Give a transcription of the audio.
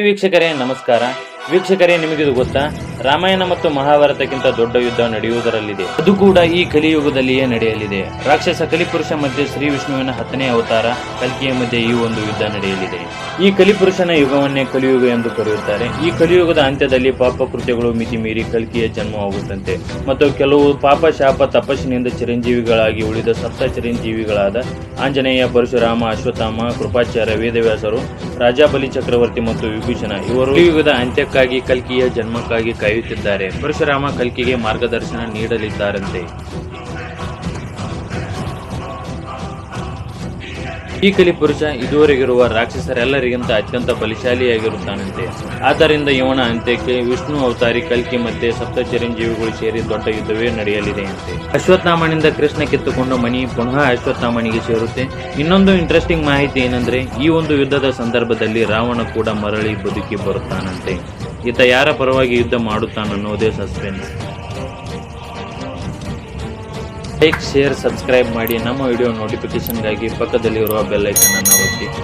ವೀಕ್ಷಕರೇ, ನಮಸ್ಕಾರ. ವೀಕ್ಷಕರೇ, ನಿಮಗಿದು ಗೊತ್ತಾ? ರಾಮಾಯಣ ಮತ್ತು ಮಹಾಭಾರತಕ್ಕಿಂತ ದೊಡ್ಡ ಯುದ್ಧ ನಡೆಯುವುದರಲ್ಲಿದೆ. ಅದು ಕೂಡ ಈ ಕಲಿಯುಗದಲ್ಲಿಯೇ ನಡೆಯಲಿದೆ. ರಾಕ್ಷಸ ಕಲಿಪುರುಷ ಮಧ್ಯೆ ಶ್ರೀ ವಿಷ್ಣುವಿನ ಹತ್ತನೇ ಅವತಾರ, ಕಲ್ಕಿಯ ಮಧ್ಯೆ ಈ ಒಂದು ಯುದ್ಧ ನಡೆಯಲಿದೆ. ಈ ಕಲಿಪುರುಷನ ಯುಗವನ್ನೇ ಕಲಿಯುಗ ಎಂದು ಕರೆಯುತ್ತಾರೆ. ಈ ಕಲಿಯುಗದ ಅಂತ್ಯದಲ್ಲಿ ಪಾಪ ಕೃತ್ಯಗಳು ಮಿತಿ ಮೀರಿ ಕಲ್ಕಿಯ ಜನ್ಮವಾಗುತ್ತಂತೆ ಮತ್ತು ಕೆಲವು ಪಾಪ, ಶಾಪ, ತಪಸ್ಸಿನಿಂದ ಚಿರಂಜೀವಿಗಳಾಗಿ ಉಳಿದ ಸಪ್ತ ಚಿರಂಜೀವಿಗಳಾದ ಆಂಜನೇಯ, ಪರಶುರಾಮ, ಅಶ್ವತ್ಥಾಮ, ಕೃಪಾಚಾರ್ಯ, ವೇದವ್ಯಾಸರು ರಾಜ ಬಲಿ ಚಕ್ರವರ್ತಿ ಮತ್ತು ವಿಭೀಷಣ ಇವರು ಯುಗದ ಅಂತ್ಯಕ್ಕಾಗಿ ಕಲ್ಕಿಯ ಜನ್ಮಕ್ಕಾಗಿ ಕಾಯುತ್ತಿದ್ದಾರೆ. ಪರಶುರಾಮ ಕಲ್ಕಿಗೆ ಮಾರ್ಗದರ್ಶನ ನೀಡಲಿದ್ದಾರಂತೆ. ಈ ಕಲಿಪುರುಷ ಇದುವರೆಗಿರುವ ರಾಕ್ಷಸರೆಲ್ಲರಿಗಿಂತ ಅತ್ಯಂತ ಬಲಿಶಾಲಿಯಾಗಿರುತ್ತಾನಂತೆ. ಆದ್ದರಿಂದ ಇವನ ಅಂತ್ಯಕ್ಕೆ ವಿಷ್ಣು ಅವತಾರಿ ಕಲ್ಕಿ ಮತ್ತೆ ಸಪ್ತ ಚಿರಂಜೀವಿಗಳು ಸೇರಿ ದೊಡ್ಡ ಯುದ್ಧವೇ ನಡೆಯಲಿದೆ ಅಂತೆ ಅಶ್ವತ್ಥಾಮನಿಂದ ಕೃಷ್ಣ ಕಿತ್ತುಕೊಂಡು ಮಣಿ ಪುನಃ ಅಶ್ವತ್ಥಾಮನಿಗೆ ಸೇರುತ್ತೆ. ಇನ್ನೊಂದು ಇಂಟ್ರೆಸ್ಟಿಂಗ್ ಮಾಹಿತಿ ಏನಂದ್ರೆ, ಈ ಒಂದು ಯುದ್ಧದ ಸಂದರ್ಭದಲ್ಲಿ ರಾವಣ ಕೂಡ ಮರಳಿ ಬದುಕಿ ಬರುತ್ತಾನಂತೆ. ಈತ ಯಾರ ಪರವಾಗಿ ಯುದ್ಧ ಮಾಡುತ್ತಾನನ್ನೋದೇ ಸಸ್ಪೆನ್ಸ್ ಲೈಕ್ ಶೇರ್ ಸಬ್ಸ್ಕ್ರೈಬ್ ಮಾಡಿ ನಮ್ಮ ವಿಡಿಯೋ ನೋಟಿಫಿಕೇಶನ್ಗಾಗಿ ಪಕ್ಕದಲ್ಲಿರುವ ಬೆಲ್ ಐಕನ್ ಅನ್ನು ಒತ್ತಿ.